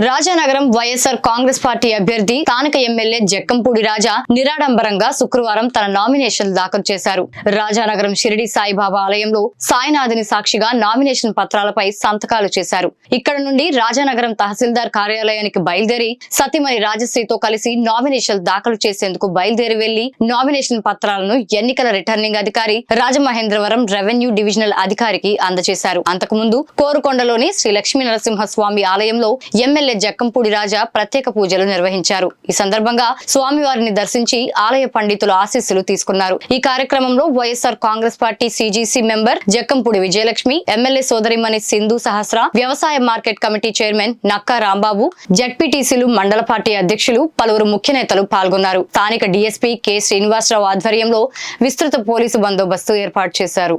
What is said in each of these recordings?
Rajanagaram YSR Congress party అభ్యర్థి స్థానిక MLA Jakkampudi రాజా నిరాడంబరంగా శుక్రవారం తన నామినేషన్ దాఖలు చేశారు. రాజానగరం షిరిడి సాయిబాబా ఆలయంలో సాయినాథుని సాక్షిగా నామినేషన్ పత్రాలపై సంతకాలు చేశారు. ఇక్కడ నుండి రాజానగరం తహసీల్దార్ కార్యాలయానికి బయలుదేరి సతీమణి రాజశ్రీతో కలిసి నామినేషన్ దాఖలు చేసేందుకు బయలుదేరి వెళ్ళి నామినేషన్ పత్రాలను ఎన్నికల రిటర్నింగ్ అధికారి రాజమహేంద్రవరం రెవెన్యూ డివిజనల్ అధికారికి అందజేశారు. అంతకుముందు కోరుకొండలోని శ్రీ లక్ష్మీ నరసింహస్వామి ఆలయంలో ఎమ్మెల్యే జక్కంపూడి రాజా ప్రత్యేక పూజలు నిర్వహించారు. ఈ సందర్భంగా స్వామివారిని దర్శించి ఆలయ పండితుల ఆశీస్సులు తీసుకున్నారు. ఈ కార్యక్రమంలో YSR Congress party CGC member Jakkampudi Vijayalakshmi MLA సోదరిమణి Sindhu Sahasra వ్యవసాయ market committee chairman Nakka Rambabu జడ్పీటీసీలు మండల పార్టీ అధ్యక్షులు పలువురు ముఖ్య నేతలు పాల్గొన్నారు. స్థానిక డీఎస్పీ కె శ్రీనివాసరావు ఆధ్వర్యంలో విస్తృత పోలీసు బందోబస్తు ఏర్పాటు చేశారు.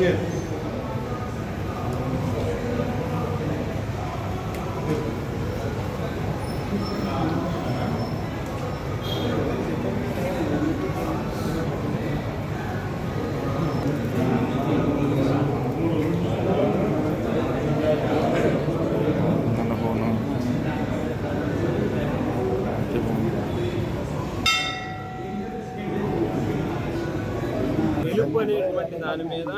ね。గెలుపు అనేటువంటి దాని మీద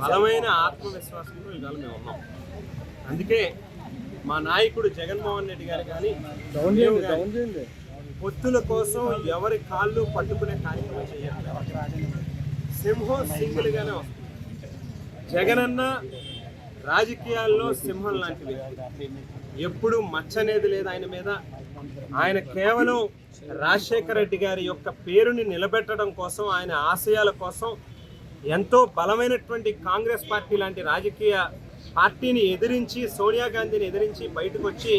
బలమైన ఆత్మవిశ్వాసంతో ఇవాళ మేము ఉన్నాం. అందుకే మా నాయకుడు జగన్మోహన్ రెడ్డి గారు కానీ పొత్తుల కోసం ఎవరి కాళ్ళు పట్టుకునే కార్యక్రమం చేయాలి. సింహం సింగిల్ గానే వస్తుంది. జగనన్న రాజకీయాల్లో సింహం లాంటి వ్యక్తి. ఎప్పుడు మచ్చ అనేది లేదు ఆయన మీద. ఆయన కేవలం రాజశేఖర రెడ్డి గారి యొక్క పేరుని నిలబెట్టడం కోసం ఆయన ఆశయాల కోసం ఎంతో బలమైనటువంటి కాంగ్రెస్ పార్టీ లాంటి రాజకీయ పార్టీని ఎదిరించి సోనియా గాంధీని ఎదిరించి బయటకు వచ్చి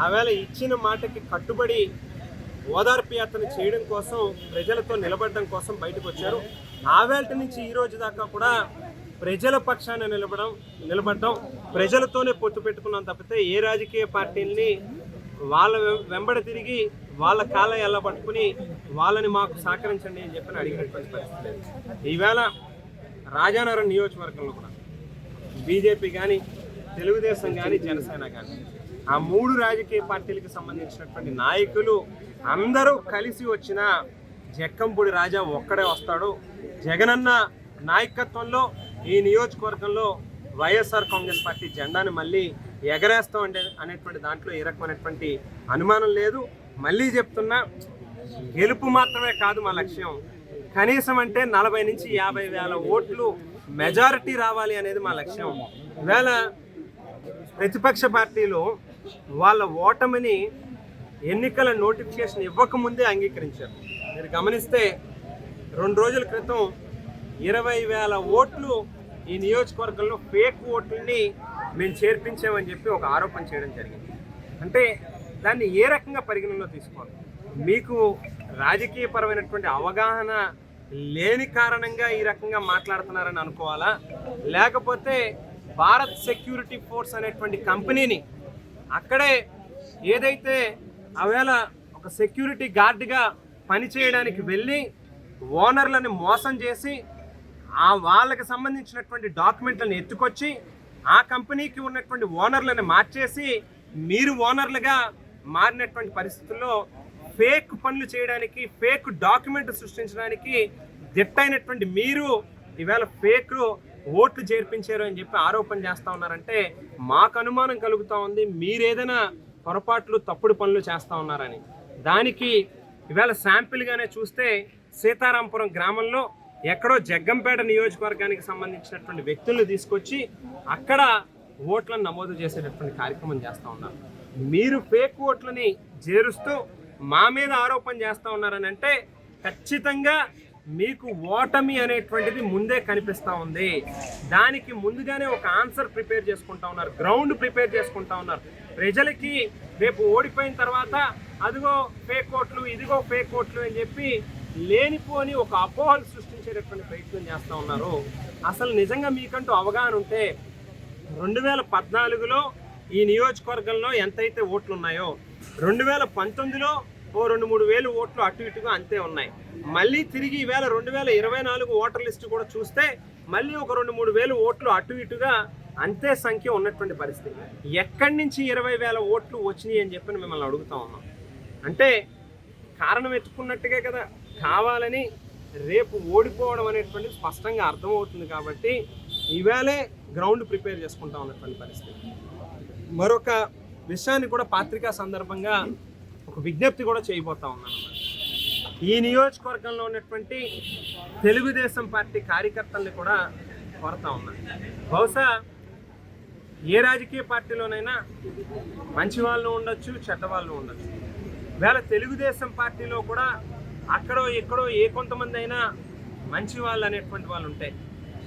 ఆవేళ ఇచ్చిన మాటకి కట్టుబడి ఓదార్పు యాత్ర చేయడం కోసం ప్రజలతో నిలబడడం కోసం బయటకు వచ్చారు. ఆవేళ నుంచి ఈ రోజు దాకా కూడా ప్రజల పక్షాన నిలబడం నిలబడడం ప్రజలతోనే పొత్తు పెట్టుకున్నాం తప్పితే ఏ రాజకీయ పార్టీల్ని వాళ్ళ వెం- తిరిగి వాళ్ళ కాళ్ళ ఎలా పట్టుకుని వాళ్ళని మాకు సహకరించండి అని చెప్పి అడిగినటువంటి పరిస్థితి లేదు. ఈవేళ రాజానగరం నియోజకవర్గంలో కూడా బీజేపీ కానీ తెలుగుదేశం కానీ జనసేన కానీ ఆ మూడు రాజకీయ పార్టీలకు సంబంధించినటువంటి నాయకులు అందరూ కలిసి వచ్చిన జక్కంపూడి రాజా ఒక్కడే వస్తాడు. జగనన్న నాయకత్వంలో ఈ నియోజకవర్గంలో వైఎస్ఆర్ కాంగ్రెస్ పార్టీ జెండాను మళ్ళీ ఎగరేస్తాం అంటే అనేటువంటి దాంట్లో ఏ రకమైనటువంటి అనుమానం లేదు. మళ్ళీ చెప్తున్నా గెలుపు మాత్రమే కాదు మా లక్ష్యం. కనీసం అంటే నలభై నుంచి యాభై వేల ఓట్లు మెజారిటీ రావాలి అనేది మా లక్ష్యం. ఇవాళ ప్రతిపక్ష పార్టీలు వాళ్ళ ఓటమిని ఎన్నికల నోటిఫికేషన్ ఇవ్వకముందే అంగీకరించారు. మీరు గమనిస్తే రెండు రోజుల క్రితం ఇరవై వేల ఓట్లు ఈ నియోజకవర్గంలో ఫేక్ ఓట్లని మేము చేర్పించామని చెప్పి ఒక ఆరోపణ చేయడం జరిగింది. అంటే దాన్ని ఏ రకంగా పరిగణనలో తీసుకోవాలి? మీకు రాజకీయపరమైనటువంటి అవగాహన లేని కారణంగా ఈ రకంగా మాట్లాడుతున్నారని అనుకోవాలా? లేకపోతే భారత్ సెక్యూరిటీ ఫోర్స్ అనేటువంటి కంపెనీని అక్కడే ఏదైతే ఆవేళ ఒక సెక్యూరిటీ గార్డ్గా పనిచేయడానికి వెళ్ళి ఓనర్లను మోసం చేసి ఆ వాళ్ళకి సంబంధించినటువంటి డాక్యుమెంట్లను ఎత్తుకొచ్చి ఆ కంపెనీకి ఉన్నటువంటి ఓనర్లను మార్చేసి మీరు ఓనర్లుగా మారినటువంటి పరిస్థితుల్లో ఫేక్ పనులు చేయడానికి ఫేక్ డాక్యుమెంట్ సృష్టించడానికి దిట్టైనటువంటి మీరు ఈవేళ ఫేక్ ఓట్లు చేర్పించారు అని చెప్పి ఆరోపణ చేస్తూ ఉన్నారంటే మాకు అనుమానం కలుగుతూ ఉంది. మీరేదైనా పొరపాట్లు తప్పుడు పనులు చేస్తూ ఉన్నారని. దానికి ఈవేళ శాంపిల్గానే చూస్తే సీతారాంపురం గ్రామంలో ఎక్కడో జగ్గంపేట నియోజకవర్గానికి సంబంధించినటువంటి వ్యక్తులను తీసుకొచ్చి అక్కడ ఓట్లను నమోదు చేసేటటువంటి కార్యక్రమం చేస్తూ ఉన్నారు. మీరు ఫేక్ ఓట్లని చేరుస్తూ మా మీద ఆరోపణ చేస్తూ ఉన్నారని అంటే ఖచ్చితంగా మీకు ఓటమి అనేటువంటిది ముందే కనిపిస్తూ ఉంది. దానికి ముందుగానే ఒక ఆన్సర్ ప్రిపేర్ చేసుకుంటా ఉన్నారు గ్రౌండ్ ప్రిపేర్ చేసుకుంటా ఉన్నారు. ప్రజలకి రేపు ఓడిపోయిన తర్వాత అదిగో ఫేక్ ఓట్లు ఇదిగో ఫేక్ ఓట్లు అని చెప్పి లేనిపోని ఒక అపోహలు సృష్టించేటటువంటి ప్రయత్నం చేస్తూ ఉన్నారు. అసలు నిజంగా మీకంటూ అవగాహన ఉంటే రెండు వేల పద్నాలుగులో ఈ నియోజకవర్గంలో ఎంతైతే ఓట్లు ఉన్నాయో రెండు వేల పంతొమ్మిదిలో ఓ రెండు మూడు వేలు ఓట్లు అటు ఇటుగా అంతే ఉన్నాయి. మళ్ళీ తిరిగి ఈవేళ రెండు వేల ఇరవై నాలుగు ఓటర్ లిస్టు కూడా చూస్తే మళ్ళీ ఒక రెండు మూడు వేలు ఓట్లు అటు ఇటుగా అంతే సంఖ్య ఉన్నటువంటి పరిస్థితి. ఎక్కడి నుంచి ఇరవై వేల ఓట్లు వచ్చినాయి అని చెప్పి మిమ్మల్ని అడుగుతా ఉన్నాం. అంటే కారణం ఎత్తుకున్నట్టుగా కదా. కావాలని రేపు ఓడిపోవడం అనేటువంటిది స్పష్టంగా అర్థమవుతుంది కాబట్టి ఇవాళే గ్రౌండ్ ప్రిపేర్ చేసుకుంటా ఉన్నటువంటి పరిస్థితి. మరొక విషయాన్ని కూడా పాత్రికా సందర్భంగా ఒక విజ్ఞప్తి కూడా చేయబోతా ఉన్నాను ఈ నియోజకవర్గంలో ఉన్నటువంటి తెలుగుదేశం పార్టీ కార్యకర్తల్ని కూడా కోరుతా ఉన్నాను బహుశా ఏ రాజకీయ పార్టీలోనైనా మంచి వాళ్ళు ఉండొచ్చు చెడ్డ వాళ్ళు ఉండొచ్చు. వేళ తెలుగుదేశం పార్టీలో కూడా అక్కడో ఎక్కడో ఏ కొంతమంది అయినా మంచి వాళ్ళు అనేటువంటి వాళ్ళు ఉంటాయి.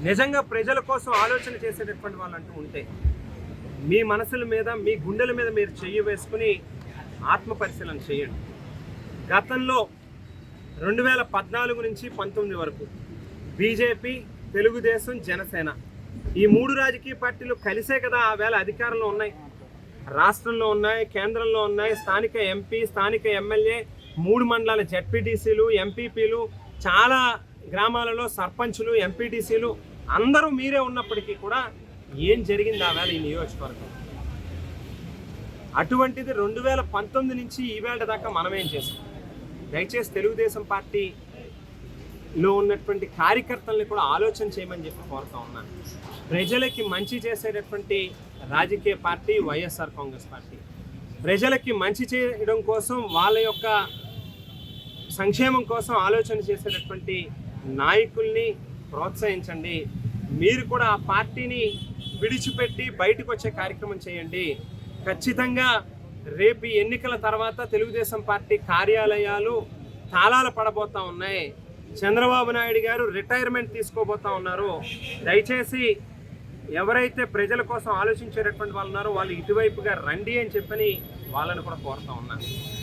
నిజంగా ప్రజల కోసం ఆలోచన చేసేటటువంటి వాళ్ళు అంటూ ఉంటే మీ మనసుల మీద మీ గుండెల మీద మీరు చెయ్యి వేసుకుని ఆత్మ పరిశీలన చేయండి. గతంలో రెండు వేల పద్నాలుగు నుంచి పంతొమ్మిది వరకు బీజేపీ తెలుగుదేశం జనసేన ఈ మూడు రాజకీయ పార్టీలు కలిసే కదా ఆ వేళ అధికారంలో ఉన్నాయి. రాష్ట్రంలో ఉన్నాయి కేంద్రంలో ఉన్నాయి. స్థానిక ఎంపీ స్థానిక ఎమ్మెల్యే మూడు మండలాల జెడ్పీటీసీలు ఎంపీపీలు చాలా గ్రామాలలో సర్పంచులు ఎంపీటీసీలు అందరూ మీరే ఉన్నప్పటికీ కూడా ఏం జరిగింది ఆ వేళ ఈ నియోజకవర్గం? అటువంటిది రెండు వేల పంతొమ్మిది నుంచి ఈవేళ దాకా మనం ఏం చేసాం? దయచేసి తెలుగుదేశం పార్టీలో ఉన్నటువంటి కార్యకర్తల్ని కూడా ఆలోచన చేయమని చెప్పి కోరుతా ఉన్నాను. ప్రజలకి మంచి చేసేటటువంటి రాజకీయ పార్టీ వైఎస్ఆర్ కాంగ్రెస్ పార్టీ. ప్రజలకి మంచి చేయడం కోసం వాళ్ళ యొక్క సంక్షేమం కోసం ఆలోచన చేసేటటువంటి నాయకుల్ని ప్రోత్సహించండి. మీరు కూడా ఆ పార్టీని విడిచిపెట్టి బయటకు వచ్చే కార్యక్రమం చేయండి. ఖచ్చితంగా రేపు ఎన్నికల తర్వాత తెలుగుదేశం పార్టీ కార్యాలయాలు తాళాలు పడబోతా ఉన్నాయి. చంద్రబాబు నాయుడు గారు రిటైర్మెంట్ తీసుకోబోతా ఉన్నారు. దయచేసి ఎవరైతే ప్రజల కోసం ఆలోచించేటటువంటి వాళ్ళు ఉన్నారో వాళ్ళు ఇటువైపుగా రండి అని చెప్పని వాళ్ళని కూడా కోరుతా ఉన్నాను